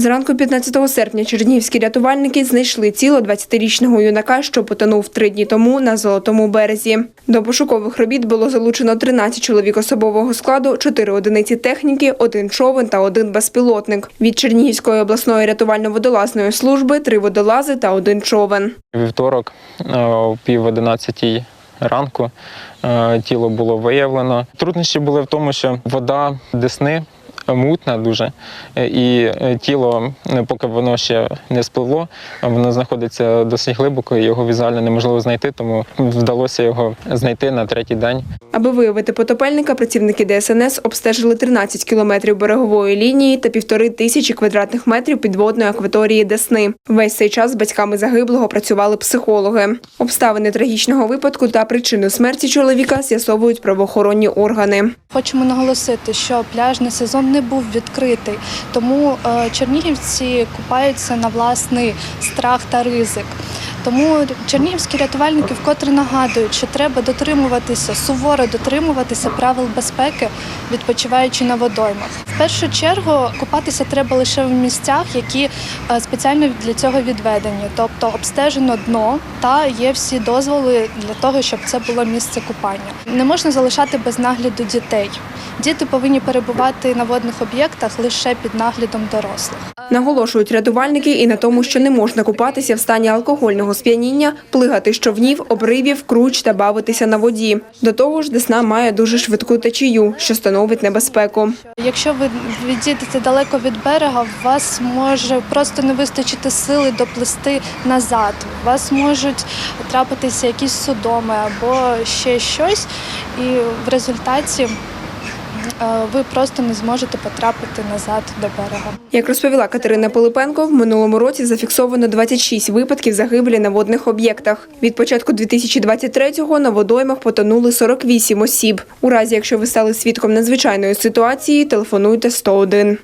Зранку 15 серпня чернігівські рятувальники знайшли тіло 20-річного юнака, що потонув три дні тому на Золотому березі. До пошукових робіт було залучено 13 чоловік особового складу, 4 одиниці техніки, один човен та один безпілотник. Від Чернігівської обласної рятувально-водолазної служби три водолази та один човен. Вівторок е, о пів одинадцятій ранку е, тіло було виявлено. Труднощі були в тому, що вода Десни мутна дуже, е, і е, тіло, е, поки воно ще не спливло, воно знаходиться досить глибоко, і його візуально неможливо знайти, тому вдалося його знайти на третій день. Аби виявити потопельника, працівники ДСНС обстежили 13 кілометрів берегової лінії та півтори тисячі квадратних метрів підводної акваторії Десни. Весь цей час з батьками загиблого працювали психологи. Обставини трагічного випадку та причину смерті чоловіка з'ясовують правоохоронні органи. Хочемо наголосити, що пляжний сезон не був відкритий, тому е, чернігівці купаються на власний страх та ризик. Тому чернігівські рятувальники вкотре нагадують, що треба дотримуватися, суворо дотримуватися правил безпеки, відпочиваючи на водоймах. В першу чергу купатися треба лише в місцях, які е, спеціально для цього відведені, тобто обстежено дно та є всі дозволи для того, щоб це було місце купання. Не можна залишати без нагляду дітей. Діти повинні перебувати на водних об'єктах лише під наглядом дорослих. Наголошують рятувальники і на тому, що не можна купатися в стані алкогольного сп'яніння, плигати з човнів, обривів, круч та бавитися на воді. До того ж, Десна має дуже швидку течію, що становить небезпеку. Якщо ви відійдете далеко від берега, вас може просто не вистачити сили доплисти назад. Вас можуть трапитися якісь судоми або ще щось, і в результаті ви просто не зможете потрапити назад до берега. Як розповіла Катерина Пилипенко, в минулому році зафіксовано 26 випадків загибелі на водних об'єктах. Від початку 2023-го на водоймах потонули 48 осіб. У разі, якщо ви стали свідком надзвичайної ситуації, телефонуйте 101.